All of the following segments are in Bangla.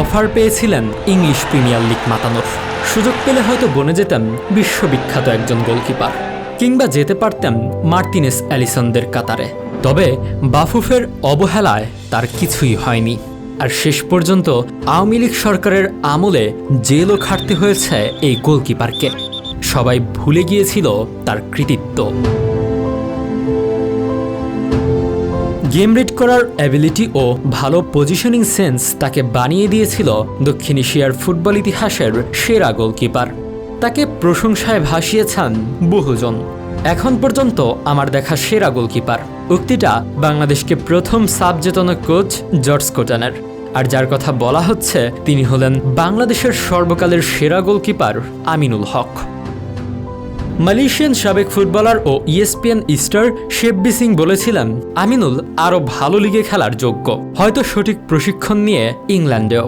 অফার পেয়েছিলেন ইংলিশ প্রিমিয়ার লিগ মাতানোর। সুযোগ পেলে হয়তো বনে যেতেন বিশ্ববিখ্যাত একজন গোলকিপার, কিংবা যেতে পারতেন মার্টিনেস অ্যালিসনদের কাতারে। তবে বাফুফের অবহেলায় তার কিছুই হয়নি। আর শেষ পর্যন্ত আওয়ামী লীগ সরকারের আমলে জেলও খাটতে হয়েছে এই গোলকিপারকে। সবাই ভুলে গিয়েছিল তার কৃতিত্ব। গেম রিড করার অ্যাবিলিটি ও ভালো পজিশনিং সেন্স তাকে বানিয়ে দিয়েছিল দক্ষিণ এশিয়ার ফুটবল ইতিহাসের সেরা গোলকিপার তাকে প্রশংসায় ভাসিয়েছেন বহুজন। এখন পর্যন্ত আমার দেখা সেরা গোলকিপার উক্তিটা বাংলাদেশকে প্রথম সাব কোচ জর্জ কোটানের। আর যার কথা বলা হচ্ছে, তিনি হলেন বাংলাদেশের সর্বকালের সেরা গোলকিপার আমিনুল হক। মালয়েশিয়ান সাবেক ফুটবলার ও ইএসপিএন স্টার শেববি সিং বলেছিলেন, আমিনুল আরও ভালো লিগে খেলার যোগ্য। হয়তো সঠিক প্রশিক্ষণ নিয়ে ইংল্যান্ডেও।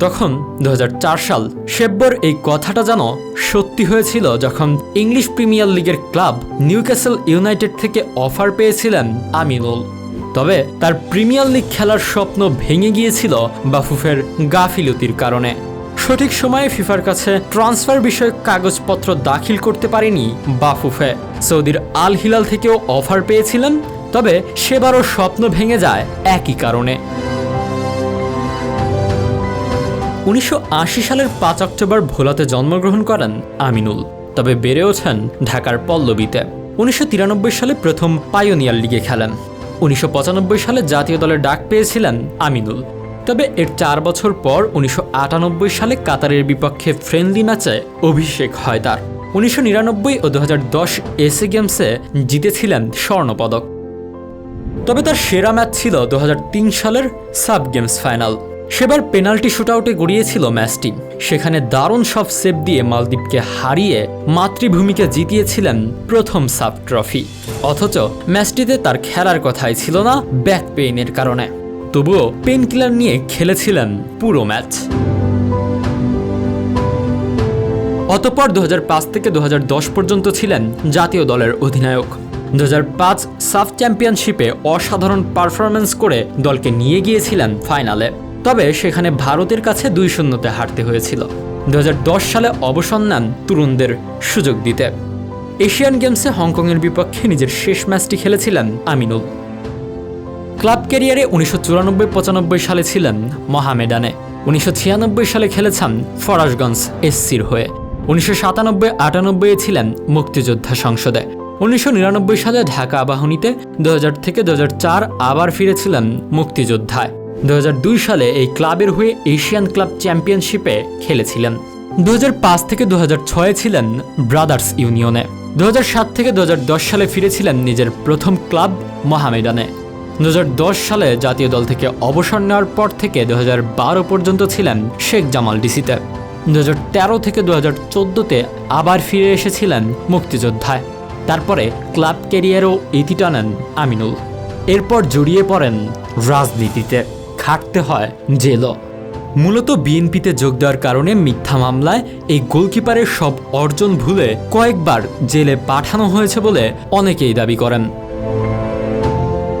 তখন দু হাজার চার সাল শেব্বর এই কথাটা যেন সত্যি হয়েছিল যখন ইংলিশ প্রিমিয়ার লিগের ক্লাব নিউক্যাসল ইউনাইটেড থেকে অফার পেয়েছিলেন আমিনুল। তবে তার প্রিমিয়ার লিগ খেলার স্বপ্ন ভেঙে গিয়েছিল বাফুফের গাফিলতির কারণে। সঠিক সময়ে ফিফার কাছে ট্রান্সফার বিষয়ক কাগজপত্র দাখিল করতে পারেনি বাফুফে। সৌদির আল হিলাল থেকেও অফার পেয়েছিলেন, তবে সেবারও স্বপ্ন ভেঙে যায় একই কারণে। উনিশশো আশি সালের পাঁচ অক্টোবর ভোলাতে জন্মগ্রহণ করেন আমিনুল, তবে বেড়ে ওঠেন ঢাকার পল্লবীতে। উনিশশো তিরানব্বই সালে প্রথম পায়োনিয়ার লিগে খেলেন। উনিশশো পঁচানব্বই সালে জাতীয় দলের ডাক পেয়েছিলেন আমিনুল। তবে এর চার বছর পর উনিশশো আটানব্বই সালে কাতারের বিপক্ষে ফ্রেন্ডলি ম্যাচে অভিষেক হয় তার উনিশশো নিরানব্বই ও দু এসএ গেমসে জিতেছিলেন স্বর্ণপদক। তবে তার সেরা ম্যাচ ছিল দু হাজার তিন সালের সাব গেমস ফাইনাল। সেবার পেনাল্টি শুটআউটে গড়িয়েছিল ম্যাচটি সেখানে দারুণ সব সেভ দিয়ে মালদ্বীপকে হারিয়ে মাতৃভূমিকে জিতিয়েছিলেন প্রথম সাব ট্রফি। অথচ ম্যাচটিতে তার খেলার কথাই ছিল না ব্যাক পেইনের কারণে। তবুও পেন কিলার নিয়ে খেলেছিলেন পুরো ম্যাচ। অতপর দু হাজার পাঁচ থেকে দু হাজার দশ পর্যন্ত ছিলেন জাতীয় দলের অধিনায়ক। দু হাজার পাঁচ সাফ চ্যাম্পিয়নশিপে অসাধারণ পারফরমেন্স করে দলকে নিয়ে গিয়েছিলেন ফাইনালে। তবে সেখানে ভারতের কাছে দুই শূন্যতে হারতে হয়েছিল। দু হাজার দশ সালে অবসর নেন তরুণদের সুযোগ দিতে। এশিয়ান গেমসে হংকংয়ের বিপক্ষে নিজের শেষ ম্যাচটি খেলেছিলেন আমিনুল। ক্লাব ক্যারিয়ারে উনিশশো চুরানব্বই পঁচানব্বই সালে ছিলেন মহামেডানে। উনিশশো ছিয়ানব্বই সালে খেলেছেন ফরাসগঞ্জ এসসির হয়ে। উনিশশো সাতানব্বই আটানব্বই ছিলেন মুক্তিযোদ্ধা সংসদে। উনিশশো নিরানব্বই সালে ঢাকা আবাহনীতে দু হাজার থেকে দু হাজার চার আবার ফিরেছিলেন মুক্তিযোদ্ধায়। দু হাজার দুই সালে এই ক্লাবের হয়ে এশিয়ান ক্লাব চ্যাম্পিয়নশিপে খেলেছিলেন। দু হাজার পাঁচ থেকে দু ছিলেন ব্রাদার্স ইউনিয়নে। দু হাজার সাত থেকে দু হাজার দশ সালে ফিরেছিলেন নিজের প্রথম ক্লাব মহামেডানে। দু হাজার দশ সালে জাতীয় দল থেকে অবসর নেওয়ার পর থেকে দু হাজার বারো পর্যন্ত ছিলেন শেখ জামাল ডিসিতে। দু হাজার তেরো থেকে দু চোদ্দোতে আবার ফিরে এসেছিলেন মুক্তিযোদ্ধায়। তারপরে ক্লাব ক্যারিয়ারও ইতি টানেন আমিনুল। এরপর জড়িয়ে পড়েন রাজনীতিতে। খাটতে হয় জেলও। মূলত বিএনপিতে যোগ দেওয়ার কারণে মিথ্যা মামলায় এই গোলকিপারের সব অর্জন ভুলে কয়েকবার জেলে পাঠানো হয়েছে বলে অনেকেই দাবি করেন।